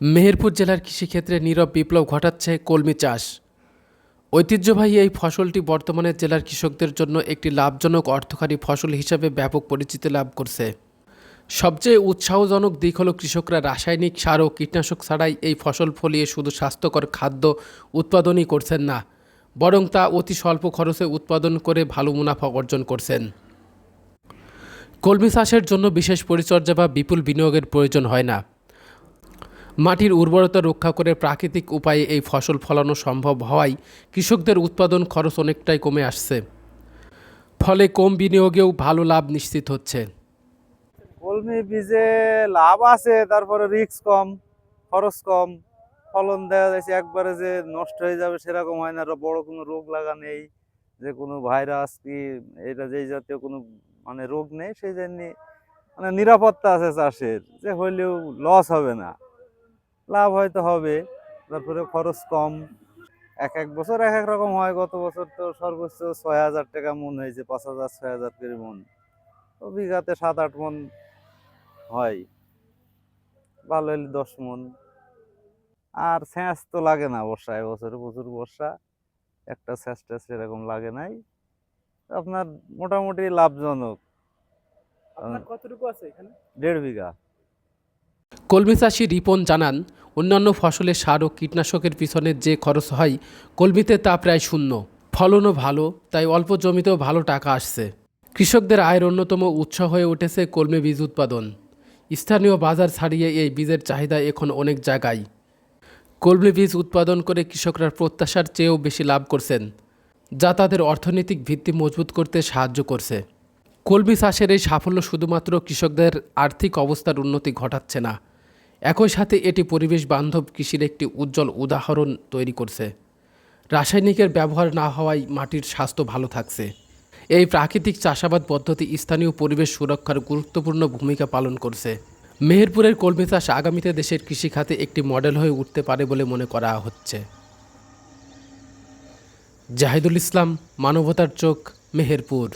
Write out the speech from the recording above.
মেহেরপুর জেলার কৃষিক্ষেত্রে নীরব বিপ্লব ঘটাচ্ছে কলমি চাষ। ঐতিহ্যবাহী এই ফসলটি বর্তমানে জেলার কৃষকদের জন্য একটি লাভজনক অর্থকারী ফসল হিসাবে ব্যাপক পরিচিতি লাভ করছে। সবচেয়ে উৎসাহজনক দিক হল কৃষকরা রাসায়নিক সার ও কীটনাশক ছাড়াই এই ফসল ফলিয়ে শুধু স্বাস্থ্যকর খাদ্য উৎপাদনই করছেন না, বরং তা অতি স্বল্প খরচে উৎপাদন করে ভালো মুনাফা অর্জন করছেন। কলমি চাষের জন্য বিশেষ পরিচর্যা বা বিপুল বিনিয়োগের প্রয়োজন হয় না। মাটির উর্বরতা রক্ষা করে প্রাকৃতিক উপায়ে এই ফসল ফলানো সম্ভব হওয়ায় কৃষকদের উৎপাদন খরচ অনেকটাই কমে আসছে। ফলে কম বিনিয়োগেও ভালো লাভ নিশ্চিত হচ্ছে। কলমি বীজে লাভ আছে, তারপরে রিস্ক কম, খরচ কম, ফলন দেখা যাচ্ছে, একবারে যে নষ্ট হয়ে যাবে সেরকম হয় না বড় কোনো রোগ লাগা নেই, যে কোনো ভাইরাস কি, এটা যেই জাতীয় কোনো মানে রোগ নেই, সেই জন্য মানে নিরাপত্তা আছে চাষের, যে হইলেও লস হবে না। লাভ হয়তো হবে তারপরে খরচ কম। এক এক বছর এক এক রকম হয় গত বছর তো সর্বোচ্চ ছয় হাজার টাকা মন হয়েছে পাঁচ হাজার ছয় হাজার করে মন। তো বিঘাতে সাত আট মন হয় ভালো হলে দশ মন। আর স্যাঁচ তো লাগে না বর্ষা বছরে প্রচুর বর্ষা একটা স্যাঁচ ট্যাঁচ সেরকম লাগে নাই। আপনার মোটামুটি লাভজনক। আপনার কতটুকু আছে এখানে? দেড় বিঘা। কলমি চাষি রিপন জানান, অন্যান্য ফসলে সার ও কীটনাশকের পিছনে যে খরচ হয়, কলমিতে তা প্রায় শূন্য। ফলনও ভালো, তাই অল্প জমিতেও ভালো টাকা আসছে। কৃষকদের আয়ের অন্যতম উৎস হয়ে উঠেছে কলমি বীজ উৎপাদন। স্থানীয় বাজার ছাড়িয়ে এই বীজের চাহিদা এখন অনেক জায়গায়। কলমি বীজ উৎপাদন করে কৃষকরা প্রত্যাশার চেয়েও বেশি লাভ করছেন, যা তাদের অর্থনৈতিক ভিত্তি মজবুত করতে সাহায্য করছে। কলমি চাষের এই সাফল্য শুধুমাত্র কৃষকদের আর্থিক অবস্থার উন্নতি ঘটাচ্ছে না একই সাথে এটি পরিবেশ বান্ধব কৃষির একটি উজ্জ্বল উদাহরণ তৈরি করছে। রাসায়নিকের ব্যবহার না হওয়ায় মাটির স্বাস্থ্য ভালো থাকছে। এই প্রাকৃতিক চাষাবাদ পদ্ধতি স্থানীয় পরিবেশ সুরক্ষার গুরুত্বপূর্ণ ভূমিকা পালন করছে। মেহেরপুরের কলমি চাষ আগামীতে দেশের কৃষিখাতে একটি মডেল হয়ে উঠতে পারে বলে মনে করা হচ্ছে। জাহিদুল ইসলাম, মানবতার চোখ, মেহেরপুর।